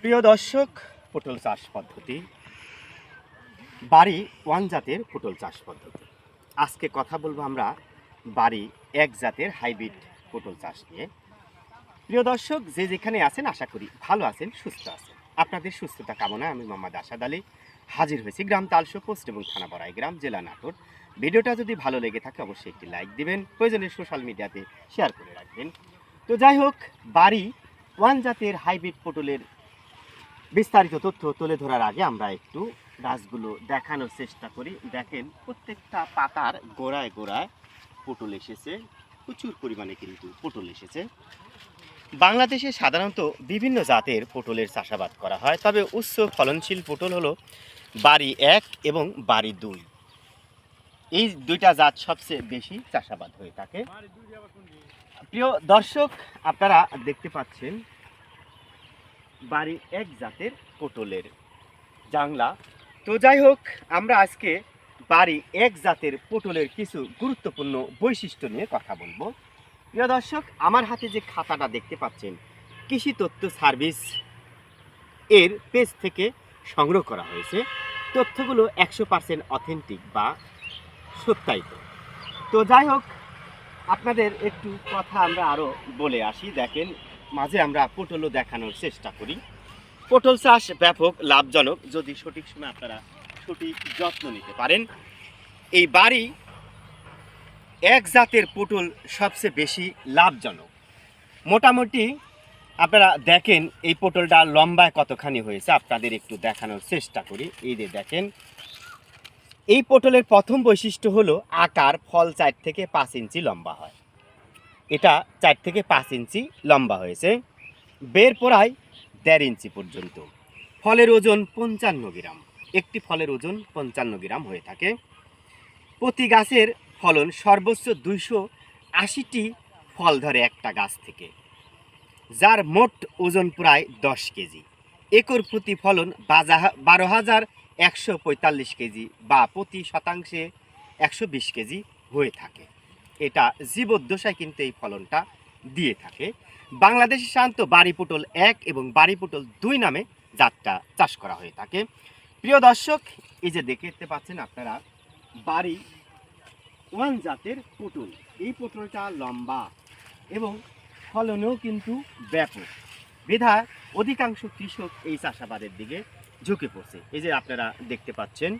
প্রিয় দর্শক, পটল চাষ পদ্ধতি। বাড়ি ওয়ান জাতের পটল চাষ পদ্ধতি। আজকে কথা বলব আমরা বাড়ি এক জাতের হাইব্রিড পটল চাষ নিয়ে। প্রিয় দর্শক, যে যেখানে আছেন, আশা করি ভালো আছেন, সুস্থ আছেন। আপনাদের সুস্থতা কামনায় আমি মোহাম্মদ আসাদ আলী। হাজির হয়েছি। গ্রাম তালশো পোস্ট এবং থানা বড়াই গ্রাম, জেলা, নাটোর। ভিডিওটা যদি ভালো লেগে থাকে, অবশ্যই একটি লাইক দিবেন প্রয়োজনে সোশ্যাল মিডিয়াতে শেয়ার করে রাখবেন। তো যাই হোক, বাড়ি ওয়ান জাতের হাইব্রিড পটলের বিস্তারিত তথ্য তুলে ধরার আগে আমরা একটু গাছগুলো দেখানোর চেষ্টা করি। দেখেন, প্রত্যেকটা পাতার গোড়ায় গোড়ায় পটল এসেছে। প্রচুর পরিমাণে কিন্তু পটল এসেছে। বাংলাদেশে সাধারণত বিভিন্ন জাতের পটলের চাষাবাদ করা হয়, তবে উচ্চ ফলনশীল পটল হলো বাড়ি এক এবং বাড়ি দুই। এই দুইটা জাত সবচেয়ে বেশি চাষাবাদ হয়ে থাকে। প্রিয় দর্শক, আপনারা দেখতে পাচ্ছেন বাড়ি এক জাতের পটলের জাংলা। তো যাই হোক, আমরা আজকে বাড়ি এক জাতের পটলের কিছু গুরুত্বপূর্ণ বৈশিষ্ট্য নিয়ে কথা বলব। প্রিয় দর্শক, আমার হাতে যে খাতাটা দেখতে পাচ্ছেন, কৃষি তথ্য সার্ভিস এর পেজ থেকে সংগ্রহ করা হয়েছে। তথ্যগুলো একশো পার্সেন্ট অথেন্টিক বা সত্যায়িত। তো যাই হোক, আপনাদের একটু কথা আমরা আরও বলে আসি। দেখেন, মাঝে আমরা পটলও দেখানোর চেষ্টা করি। পটল চাষ ব্যাপক, লাভজনক। যদি সঠিক সময় আপনারা সঠিক যত্ন নিতে পারেন, এই বাড়ি এক জাতের পটল সবচেয়ে বেশি লাভজনক। মোটামুটি আপনারা দেখেন, এই পটলটা লম্বায় কতখানি হয়েছে, আপনাদের একটু দেখানোর চেষ্টা করি। এই যে দেখেন, এই পটলের প্রথম বৈশিষ্ট্য হলো আকার ফল চার থেকে পাঁচ ইঞ্চি লম্বা হয়। এটা চার থেকে পাঁচ ইঞ্চি লম্বা হয়েছে, বের পড়ায় দেড় ইঞ্চি পর্যন্ত। ফলের ওজন পঞ্চান্ন গ্রাম, একটি ফলের ওজন পঞ্চান্ন গ্রাম হয়ে থাকে। প্রতি গাছের ফলন সর্বোচ্চ দুইশো আশিটি ফল ধরে একটা গাছ থেকে। যার মোট ওজন প্রায় দশ কেজি। একর প্রতি ফলন বারো হাজার একশো পঁয়তাল্লিশ কেজি বা প্রতি শতাংশে একশো বিশ কেজি হয়ে থাকে। এটা জীবদ্দশায় কিন্তু এই ফলনটা দিয়ে থাকে। বাংলাদেশে সাধারণত বাড়ি পটল এক এবং বাড়ি পটল দুই নামে জাতটা চাষ করা হয়ে থাকে। প্রিয় দর্শক, এই যে দেখতে পাচ্ছেন আপনারা, বাড়ি ওয়ান জাতের পটল। এই পটলটা লম্বা এবং ফলনেও কিন্তু ব্যাপক। বিধায় অধিকাংশ কৃষক এই চাষাবাদের দিকে ঝুঁকে পড়ছে। এই যে আপনারা দেখতে পাচ্ছেন